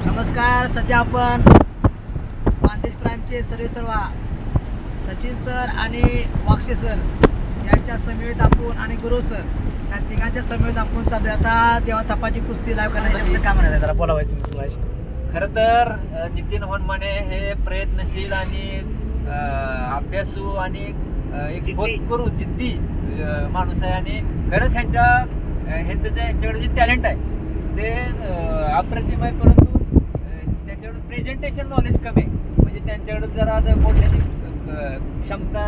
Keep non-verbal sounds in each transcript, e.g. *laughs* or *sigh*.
नमस्कार सध्या आपण मानदेश प्राईमचे सर्व सर्वा सचिन सर आणि वाक्षे सर यांच्या समवेत आपण आणि गुरु सर या तिघांच्या समवेत आपण चालू आता देवा तपाची कुस्ती लाईव्ह करण्यासाठी काय म्हणायचं जरा बोलावायचं तुम्ही तुम्हाला. खर तर नितीन होनमाने हे प्रयत्नशील आणि अभ्यासू आणि एक करू जिद्दी माणूस आहे आणि खरंच ह्यांच्या ह्यांचं जे ह्यांच्याकडे जे टॅलेंट आहे ते अप्रतिम आहे परंतु प्रेझेंटेशन नॉलेज कमी आहे. म्हणजे त्यांच्याकडे जरा जर बोलण्याची अ, क्षमता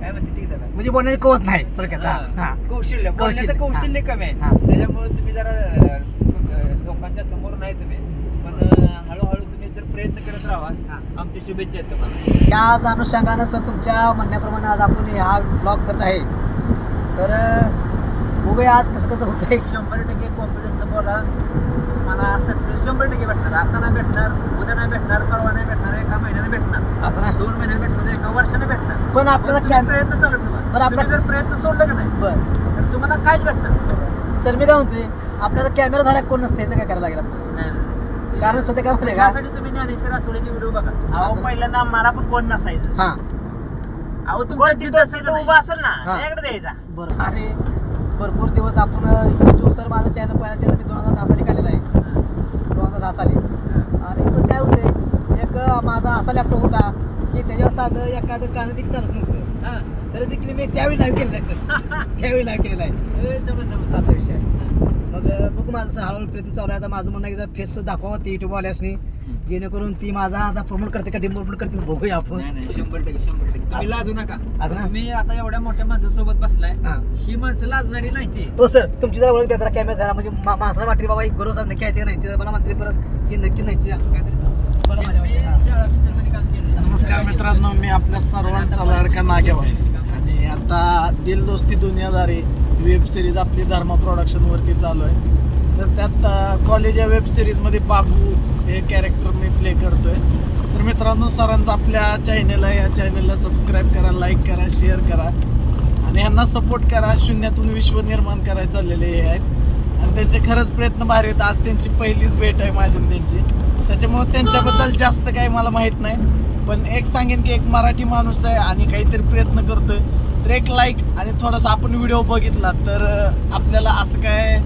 काय म्हणते ती त्याला म्हणजे बोलण्याची कवत नाही थोडक्यात हा, हा, हा. कौशल्य. बोलण्याचं कौशल्य, कौशल्य. कमी हा. आहे त्याच्यामुळे तुम्ही जरा अ, अ, लोकांच्या समोर नाही तुम्ही. पण अ, हळूहळू तुम्ही जर प्रयत्न करत राहा हा. आमच्या शुभेच्छा आहेत तुम्हाला. त्याच अनुषंगानं सर तुमच्या म्हणण्याप्रमाणे आज आपण हा ब्लॉग करत आहे. तर अं, बघूया आज कसं कसं होतंय. शंभर टक्के कॉन्फिडन्स बोला. सक्सेस शंभर टक्के भेटणार. आता नाही भेटणार उद्या नाही भेटणार परवा नाही भेटणार एका महिन्याने भेटणार. असं ना दोन महिन्याने भेटणार एका वर्षाने भेटणार. पण आपल्याला तुम्ही कॅम- प्रयत्न चालू ठेवा. पण आपला- तुम्ही जर प्रयत्न सोडलं का नाही बरं. तर तुम्हाला काहीच भेटणार सर मी काय म्हणतोय आपल्याला कॅमेरा झाला कोण नसते याचं काय करायला लागेल आपल्याला? नाही, नाही. कारण सध्या काय माहिती का? त्यासाठी तुम्ही ज्ञानेश्वर आसवड्याचे व्हिडिओ बघा. असं. अहो पहिल्यांदा मला पण कोण नसायचं. हा. अहो तुमच्या जिद्द असेल तर उभा असेल ना हा. त्याकडे द्यायचा. बरं. आणि भरपूर दिवस आपण युट्यूब सर माझं चॅनल पहिला चॅनल मी दोन हजार दहा साली काढलेला आहे दोन हजार दहा साली आणि पण काय होते एक माझा असा लॅपटॉप होता. की त्याच्यावर साधं एखादं गाणं देखील चालत नव्हतं. हा. तरी देखील मी त्यावेळी लाईव्ह केलेलं आहे सर *laughs* त्यावेळी लाईव्ह केलेला आहे. असा विषय मग बघू माझं सर हळूहळू प्रयत्न चालू आहे. आता माझं म्हणणं की जर फेस दाखवा ती युट्यूब वाल्यासनी. जेणेकरून ती माझा आता प्रमोट करते का डिमोट करते बघूया आपण. शंभर टक्के शंभर टक्के. तुम्ही लाजू नका. असं? तुम्ही आता एवढ्या मोठ्या माणसासोबत बसलाय. हा. ही माणसं लाजणारी नाही ती तो सर तुमची जरा ओळख द्या कॅमेरा धरा म्हणजे मा- माणसाला वाटली बाबा एक गुरु साहेब नक्की आहे ते नाही ते मला म्हणते परत की नक्की नाही ते असं काहीतरी. बरं माझ्या मी वाटतं. हा. शाळा पिक्चरमध्ये काम केलं. नमस्कार मित्रांनो मी आपल्या सर्वांचा लाडका नागेव आहे आणि आता दिल दोस्ती दुनियादारी वेब सिरीज आपली धर्मा प्रोडक्शनवरती चालू आहे. तर त्यात कॉलेज या वेब सिरीजमध्ये बाबू हे कॅरेक्टर मी प्ले करतोय. तर मित्रांनो सरांचं आपल्या चॅनेल आहे. या चॅनेलला सबस्क्राईब करा लाईक करा शेअर करा. आणि ह्यांना सपोर्ट करा. शून्यातून विश्व निर्माण करायला चाललेले हे आहेत आणि त्यांचे खरंच प्रयत्न भारी आहेत आज त्यांची पहिलीच भेट आहे माझी त्यांची. त्याच्यामुळे त्यांच्याबद्दल जास्त काही मला माहीत नाही. पण एक सांगेन की एक मराठी माणूस आहे आणि काहीतरी प्रयत्न करतोय. तर एक लाईक आणि थोडासा आपण व्हिडिओ बघितला तर आपल्याला असं काय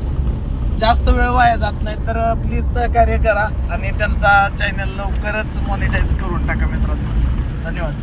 जास्त वेळ वाया जात नाही. तर प्लीज सहकार्य करा आणि त्यांचा चॅनल लवकरच मॉनिटाईज करून टाका मित्रांनो. धन्यवाद.